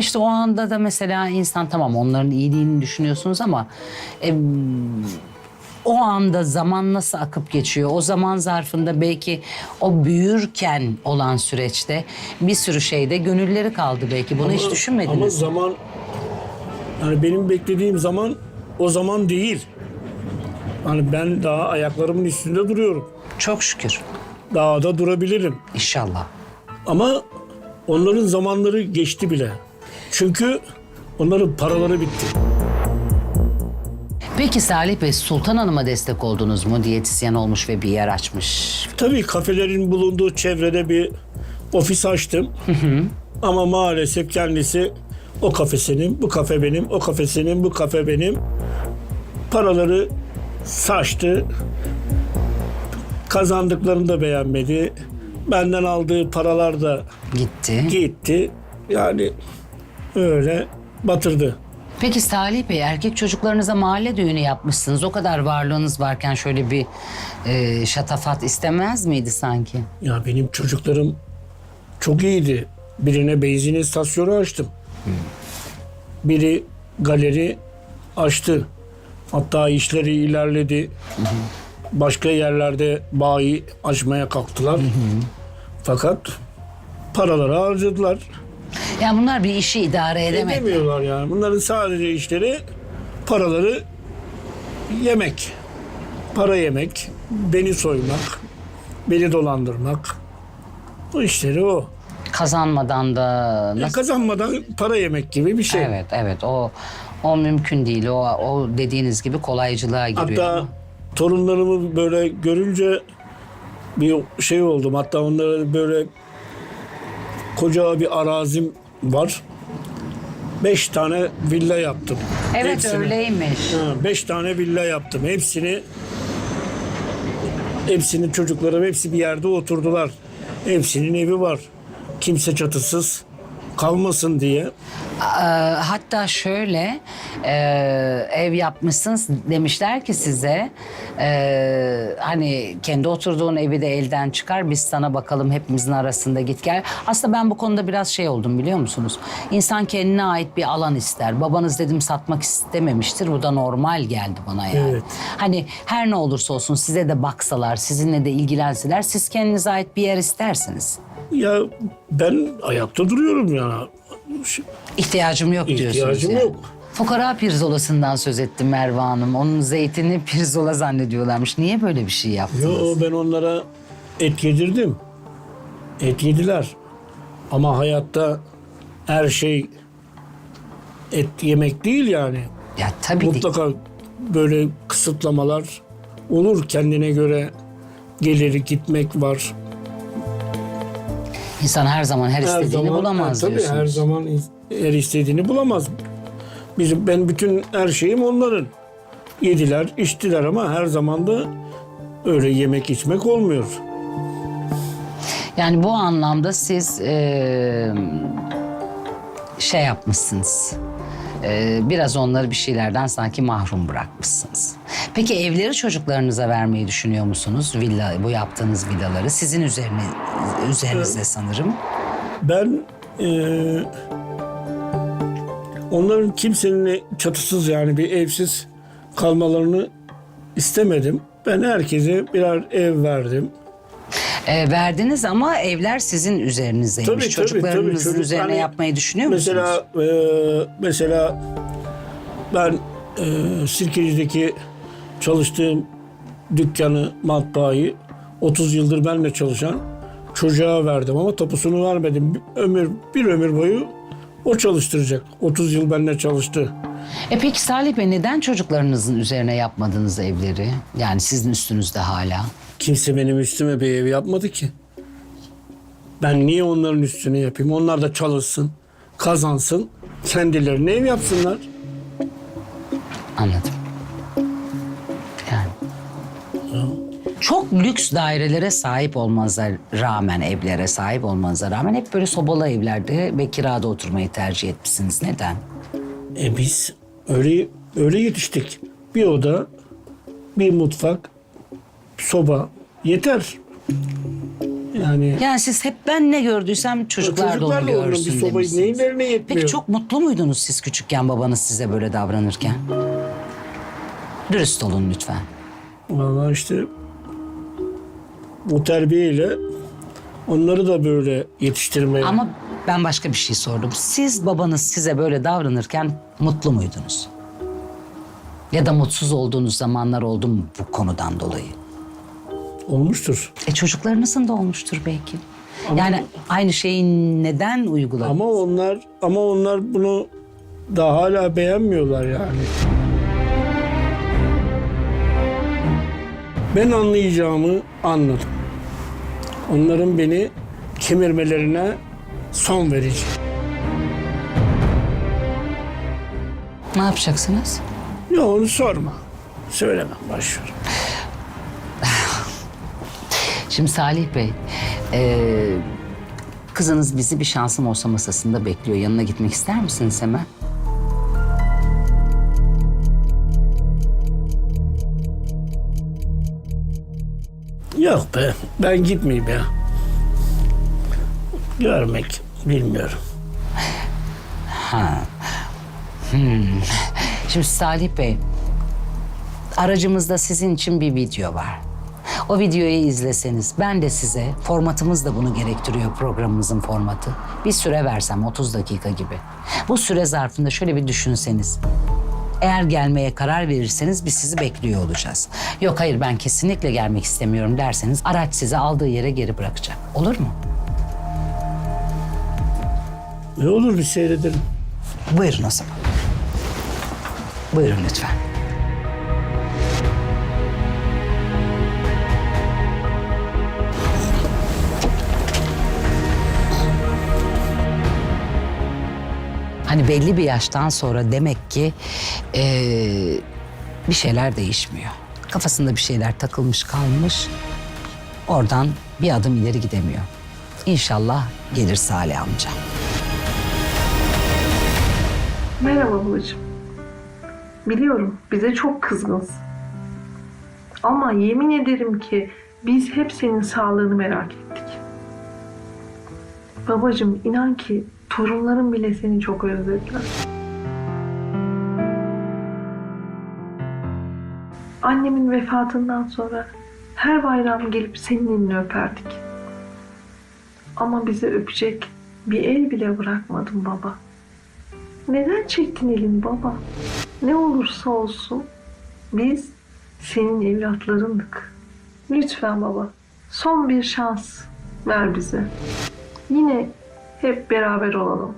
İşte o anda da mesela insan tamam onların iyiliğini düşünüyorsunuz ama e, o anda zaman nasıl akıp geçiyor? O zaman zarfında belki o büyürken olan süreçte bir sürü şeyde gönülleri kaldı belki. Bunu hiç Ama düşünmediniz. zaman yani benim beklediğim zaman o zaman değil. Hani ben daha ayaklarımın üstünde duruyorum. Çok şükür. Daha da durabilirim. İnşallah. Ama onların zamanları geçti bile. Çünkü onların paraları bitti. Peki Salih Bey Sultan Hanım'a destek oldunuz mu? Diyetisyen olmuş ve bir yer açmış. Tabii kafelerin bulunduğu çevrede bir ofis açtım. Ama maalesef kendisi o kafe senin, bu kafe benim, o kafe senin, bu kafe benim. Paraları saçtı. Kazandıklarını da beğenmedi. Benden aldığı paralar da Gitti. gitti. Yani öyle batırdı. Peki Salih Bey erkek çocuklarınıza mahalle düğünü yapmışsınız. O kadar varlığınız varken şöyle bir e, şatafat istemez miydi sanki? Ya benim çocuklarım çok iyiydi. Birine benzin istasyonu açtım. Biri galeri açtı. Hatta işleri ilerledi. Başka yerlerde bayi açmaya kalktılar. Fakat paraları harcadılar. Yani bunlar bir işi idare edemedi. Edemiyorlar yani. Bunların sadece işleri paraları yemek. Para yemek, beni soymak, beni dolandırmak. Bu işleri o. Kazanmadan da Ya nasıl? kazanmadan para yemek gibi bir şey. Evet evet o o mümkün değil. O o dediğiniz gibi kolaycılığa giriyor. Hatta torunlarımı böyle görünce bir şey oldum. Hatta onlara böyle koca bir arazim var. Beş tane villa yaptım. evet Hepsini. öyleymiş. Ha, beş tane villa yaptım. Hepsini hepsinin çocuklarım hepsi bir yerde oturdular. Hepsinin evi var. Kimse çatısız kalmasın diye. Ee, hatta şöyle e, ev yapmışsınız demişler ki size e, hani kendi oturduğun evi de elden çıkar biz sana bakalım hepimizin arasında git gel. Aslında ben bu konuda biraz şey oldum biliyor musunuz? İnsan kendine ait bir alan ister. Babanız dedim satmak istememiştir. Bu da normal geldi bana yani. Evet. Hani her ne olursa olsun size de baksalar, sizinle de ilgilenseler siz kendinize ait bir yer istersiniz. Ya ben ayakta duruyorum ya. İhtiyacım yok diyorsunuz İhtiyacım yani. yok. Fukara pirzolasından söz etti Merve Hanım. Onun zeytini pirzola zannediyorlarmış. Niye böyle bir şey yaptınız? Yo ben onlara et yedirdim. Et yediler. Ama hayatta her şey et yemek değil yani. Ya tabii değil. Mutlaka böyle kısıtlamalar olur kendine göre geliri gitmek var. İnsan her zaman her istediğini bulamaz tabii diyorsunuz. her zaman her istediğini bulamaz. Bizim ben bütün her şeyim onların. Yediler, içtiler ama her zaman da öyle yemek içmek olmuyor. Yani bu anlamda siz eee, şey yapmışsınız. Eee, biraz onları bir şeylerden sanki mahrum bırakmışsınız. Peki evleri çocuklarınıza vermeyi düşünüyor musunuz? Villa, bu yaptığınız villaları sizin üzerine üzerinizde sanırım. Ben eee, onların kimsenin çatısız yani bir evsiz kalmalarını istemedim. Ben herkese birer ev verdim. E, verdiniz ama evler sizin üzerinizdeymiş. Tabii, tabii, Çocuklarınızın tabii. Çocuk- üzerine hani yapmayı düşünüyor musunuz? Mesela eee, mesela ben eee Sirkeci'deki çalıştığım dükkanı, matbaayı 30 yıldır benimle çalışan çocuğa verdim ama tapusunu vermedim. Bir ömür bir ömür boyu o çalıştıracak. 30 yıl benimle çalıştı. E peki Salih Bey neden çocuklarınızın üzerine yapmadınız evleri? Yani sizin üstünüzde hala. Kimse benim üstüme bir ev yapmadı ki. Ben niye onların üstüne yapayım? Onlar da çalışsın, kazansın, kendilerine ev yapsınlar. Anladım. Yani. Çok lüks dairelere sahip olmanıza rağmen, evlere sahip olmanıza rağmen hep böyle sobalı evlerde ve kirada oturmayı tercih etmişsiniz. Neden? E biz öyle öyle yetiştik. Bir oda, bir mutfak, soba yeter. Yani Yani siz hep ben ne gördüysem çocuklar, da onu çocuklar da onun görsün bir sobayı demişsiniz. neylerine yetmiyor. Peki çok mutlu muydunuz siz küçükken babanız size böyle davranırken? Dürüst olun lütfen. Vallahi işte bu terbiyeyle onları da böyle yetiştirmeye. Ama ben başka bir şey sordum. Siz babanız size böyle davranırken mutlu muydunuz? Ya da mutsuz olduğunuz zamanlar oldu mu bu konudan dolayı? olmuştur. E çocuklarınızın da olmuştur belki. yani aynı şeyi neden uyguladınız? Ama onlar ama onlar bunu daha hala beğenmiyorlar yani. Ben anlayacağımı anladım. Onların beni kemirmelerine son vereceğim. Ne yapacaksınız? Ya onu sorma. Söylemem başlıyorum. Şimdi Salih Bey, e, kızınız bizi bir şansım olsa masasında bekliyor. Yanına gitmek ister misiniz hemen? Yok be ben gitmeyeyim ya. Görmek bilmiyorum. Şimdi Salih Bey, aracımızda sizin için bir video var. O videoyu izleseniz, ben de size, formatımız da bunu gerektiriyor programımızın formatı. Bir süre versem 30 dakika gibi. Bu süre zarfında şöyle bir düşünseniz. Eğer gelmeye karar verirseniz biz sizi bekliyor olacağız. Yok hayır ben kesinlikle gelmek istemiyorum derseniz araç sizi aldığı yere geri bırakacak. Olur mu? Ne olur bir seyredelim. Buyurun o zaman. Buyurun lütfen. Hani belli bir yaştan sonra demek ki eee, bir şeyler değişmiyor. Kafasında bir şeyler takılmış kalmış. Oradan bir adım ileri gidemiyor. İnşallah gelir Salih amca. Merhaba babacığım. Biliyorum bize çok kızgınsın. Ama yemin ederim ki biz hep senin sağlığını merak ettik. Babacığım inan ki torunların bile seni çok özlediler. Annemin vefatından sonra her bayram gelip senin elini öperdik. Ama bize öpecek bir el bile bırakmadın baba. Neden çektin elini baba? Ne olursa olsun biz senin evlatlarındık. Lütfen baba son bir şans ver bize. Yine hep beraber olalım.